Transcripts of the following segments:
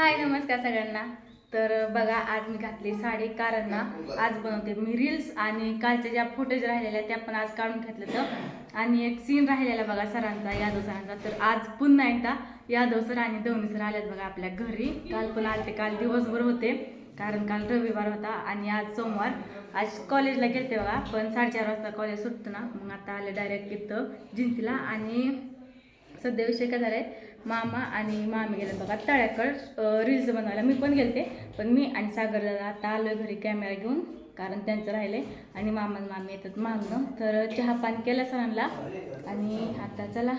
हाय नमस्कार सगळ्यांना. तर बघा आज मी घातली साडी कारण ना आज बनवते मी रील्स आणि कालच्या ज्या फुटेज राहिलेल्या त्या पण आज काढून घेतलं तर आणि एक सीन राहिलेला बघा सरांचा यादव सरांचा. तर आज पुन्हा एकदा यादव सर आणि दोन्ही सर आल्यात बघा आपल्या घरी. काल पण आले काल दिवसभर होते कारण काल रविवार होता आणि आज सोमवार. आज कॉलेजला गेलते बघा पण साडेचार वाजता कॉलेज सुटतं ना मग आता आले डायरेक्ट इथं जिंतीला. आणि सध्या विषय काय झालाय मामा आणि मामी गेले बघा तळ्याकड रील्स बनवायला. मी पण गेलते पण मी आणि सागर दादा आता आलोय घरी कॅमेरा घेऊन कारण त्यांचं राहिले आणि मामा मामी येतात मागणं तर चहा पाणी केलं सरांना आणि आता चला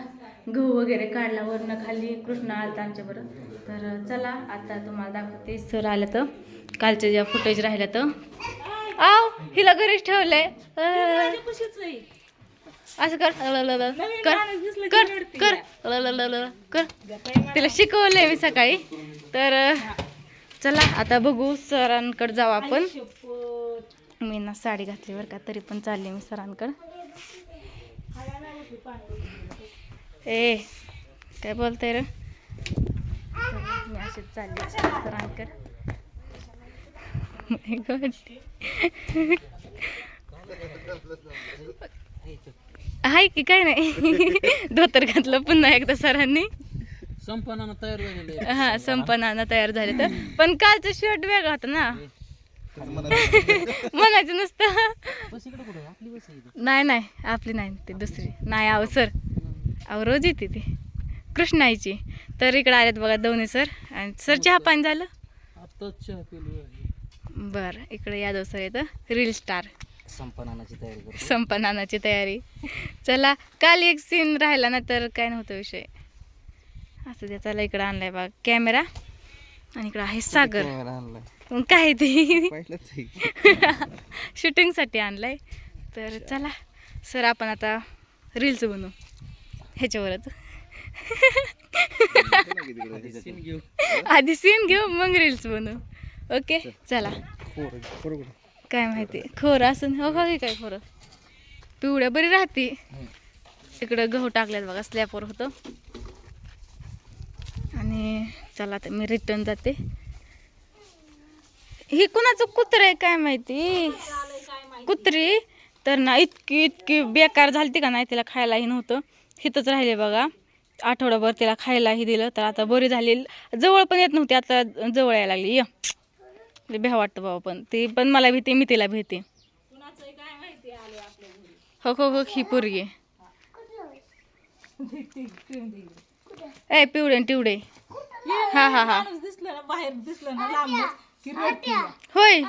गहू वगैरे काढला वरनं खाली कृष्णा आलता आमच्याबरोबर तर चला आता तुम्हाला दाखवते. सर आलं तर कालच्या ज्या फुटेज राहिल्या तर. आव हिला घरीच ठेवलंय. असं कर. कर. कर. कर. कर. तिला शिकवलंय मी सकाळी. तर चला आता बघू सरांकडे जाऊ आपण. मी ना साडी घातली बरं का तरी पण चालली मी सरांकडे. ए काय बोलताय रे? मी अशीच चालली सरांकडे. My God. आहे की काय नाही? धोतर घातलं पुन्हा एकदा सरांनी. संपन्नानं तयार झालेलं हा संपन्नानं तयार झाले तर. पण कालचं शर्ट वेगळा होता ना. म्हणायचं नसतं. नाही नाही. आपली नाही ती दुसरी. नाही आहो सर. अहो रोज येते ती. कृष्णाईची. तर इकडे आलेत बघा दोन्ही सर. आणि सर चहा पाणी झालं? बरं इकडे यादव सर येतं. रील स्टार संपन्नाची तयारी संपन्नाची तयारी. चला काल एक सीन राहिला ना तर काय नव्हतं विषय. असं ते चला इकडं आणलाय बघा. कॅमेरा आणि इकडं आहे सागर. मग काय ते? शूटिंगसाठी आणलाय. तर चला सर आपण आता रील्स बनवू. ह्याच्यावरच. आधी सीन घेऊ. मग रील्स बनवू. ओके चला. काय माहिती? खोरं असं हो का काय खोरं. पिवळ्या बरी राहते. इकडं गहू टाकल्यात बघा स्लॅपवर होतं. आणि चला आता मी रिटर्न जाते. ही कुणाचं कुत्र आहे काय माहिती? कुत्री? तर ना इतकी इतकी बेकार झाली का नाही तिला खायलाही नव्हतं. हिथंच राहिले बघा. आठवडाभर तिला खायलाही दिलं तर आता बरी झाली. जवळ पण येत नव्हती आता जवळ यायला लागली. य. भ्या वाटतं बाबा पण. ती पण मला भीती मी तिला भीती. हो हो हो ही पोरगी ए पिवडे न टिवडे हा हा हा. दिसलं ना बाहेर दिसलं ना लांबच की रडती होय.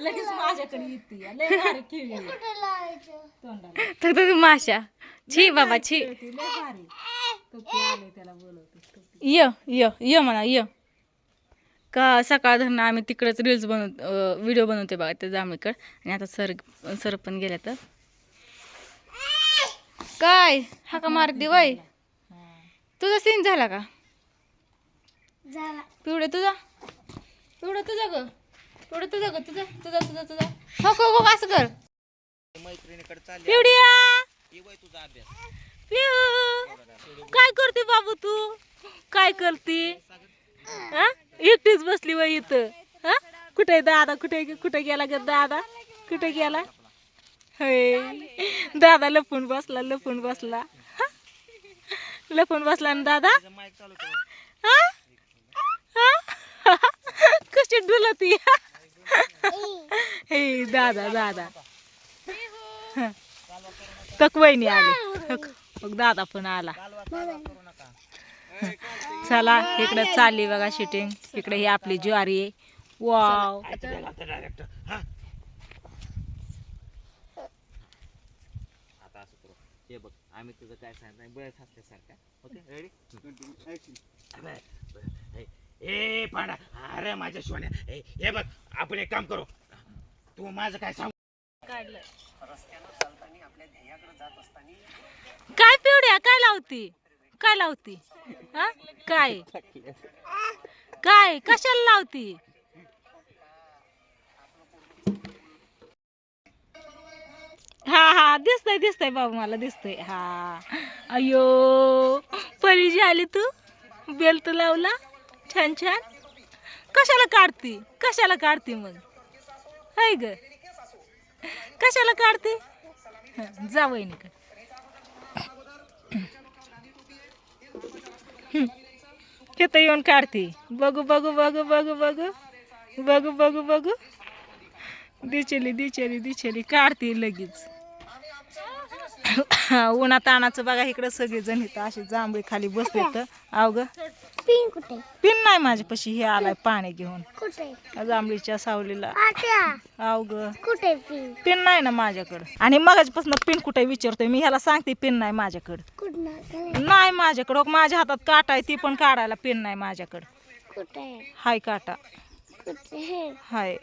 लगेच माझ्याकडे येते लय भारी खेळली तोंडाला. तर माशा छी बाबा छी. लय भारी. त्याला बोलवते य य य म्हणा य. का सकाळ धरणं आम्ही तिकडंच रील्स बनव व्हिडिओ बनवते बघा त्या जांभळीकडं. आणि आता सर सर पण गेल्या तर काय? हा का मारती वय? तुझा सीन झाला का? पिवडे तुझा? पिवडं तुझा ग? पिवडं तुझा ग? तुझा तुझा तुझा तुझा. हो हो हो असं कर. पिवडिया! पिऊ काय करते बाबू तू? काय करते? हा? एकटीच बसली व इथं. हा? कुठे दादा? कुठे कुठे गेला ग दादा? कुठे गेला? होय. दादा लपून बसला लपून बसला. लपून बसला ना दादा? हा? हा? कशी डुलती? हे दादा दादा. तकवईनी आले. आली दादा पण आला. चला इकडे चालली बघा शूटिंग इकडे ही आपली ज्वारी आहे. वाव हे बघ आम्ही तुझं काय सांगत ओके रेडी ए पांडा अरे माझ्या सोन्या हे बघ आपण एक काम करू तू माझं काय सांग काय पिवड्या? काय लावती? काय लावती? हा? काय? काय? कशाला लावती? हा हा दिसतंय दिसतंय बाबा मला दिसतंय. हा. अयो परी जी आली तू? बेल्ट लावला? छान छान. कशाला काढती? कशाला काढती मग? हाय ग. कशाला काढते? जावं जा तिथं येऊन काढते. बघू बघू बघू बघू बघू. बघू बघू बघू. दिचेली दिचेली दिचेली काढते लगेच. उन्हा तानाचं बघा इकडं सगळेजण इथं असे जांभळी खाली बसले तर. अवघ पिन कुठे? पिन नाही माझ्यापाशी हे आलाय पाणी घेऊन. कुठे? जांभळीच्या सावलीला. अवघ कुठे पिन? पिन नाही ना माझ्याकडं. आणि मगाचपासून पिन कुठे विचारतोय मी ह्याला सांगते पिन नाही माझ्याकडं. नाही माझ्याकडं. माझ्या हातात काटा आहे ती पण काढायला पिन नाही माझ्याकडं. हाय काटा. हाय.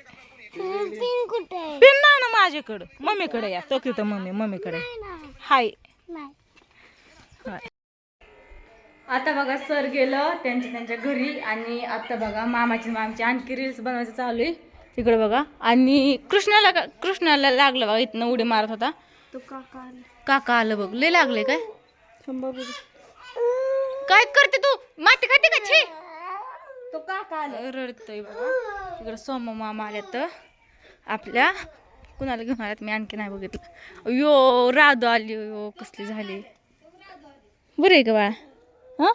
पिन कुठे पिन नाही ना माझ्याकडं. मम्मीकडे या. तो तिथं मम्मी मम्मीकडे. हाय. आता बघा सर गेलं त्यांच्या त्यांच्या घरी आणि आता बघा मामाची मामाची आणखी रील्स बनवायचं चालू आहे. तिकडे बघा. आणि कृष्णाला का- कृष्णाला लागलं बघा इथनं उडी मारत होता. तो काका काका आलं बघ. लय लागले काय? काय करते तू? माती खाते का? छे. तो काका आला. रडतोय बघा. तिकडे सोम मामा आल्या तर आपल्या कुणाला घेऊन आल्यात? मी आणखी नाही बघितलं. यो राधू आली. यो कसली झाली. बरं आहे का बाळा? हा?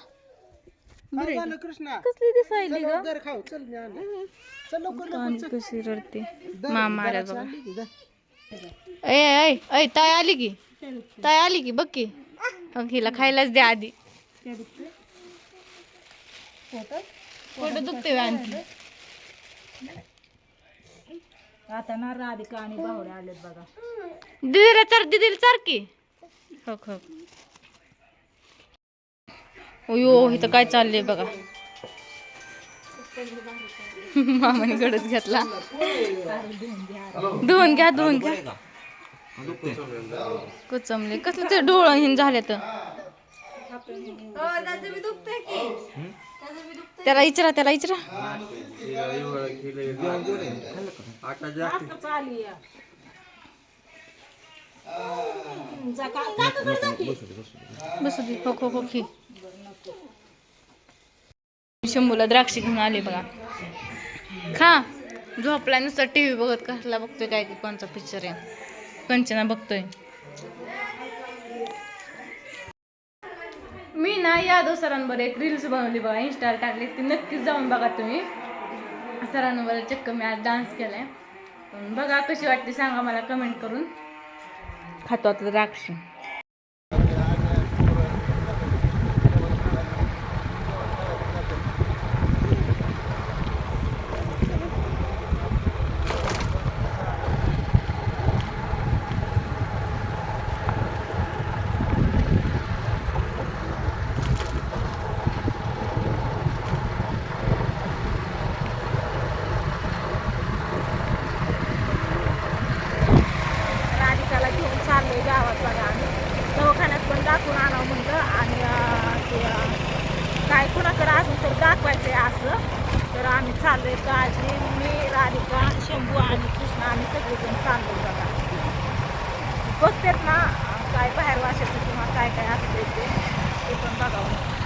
बरं? कसली दिसायली कशी रडते. मामा आल्या बघा. ऐ ऐ ऐ ताय आली की? ताय आली की? बघ की. हिला खायलाच द्या आधी. पोट दुखते आणखी. आता ना राधिका आणि भावड्या आलेत बघा. दिदीला चार दिदीला की हो हो. अयो इथं काय चाललंय बघा. मामाने गडच घेतला. धुवून घ्या धुवून घ्या. कोचमले कसलं ते डोळं हिन झाले तर त्याला इचरा त्याला इचरा. बसू दे हो हो हो खी. शंभूला द्राक्ष घेऊन आले बघा. खा. झोपला नुसतं टी व्ही बघत कसला बघतोय काय की कोणचा पिक्चर आहे. कंचना बघतोय मी ना यादव सरांवर एक रील्स बनवली बघा इन्स्टाला टाकली. ती नक्कीच जाऊन बघा तुम्ही. सरांवर चक्क मी आज डान्स केलाय. पण बघा कशी वाटते सांगा मला कमेंट करून. खातो आता द्राक्ष राधिकाला घेऊन चाललोय गावात बघा आम्ही दवाखान्यात पण दाखवून आणावं म्हणलं आणि अं, ते अं, काय कुणाकडे अजून तर दाखवायचं आहे असं. तर आम्ही चाललोय काळजी मी राधिका शंभू आणि कृष्णा आम्ही सगळेजण चाललोय बघा. बघतेत ना काय बाहेर वाशायचं किंवा काय काय असतं ते. ते पण बघावं.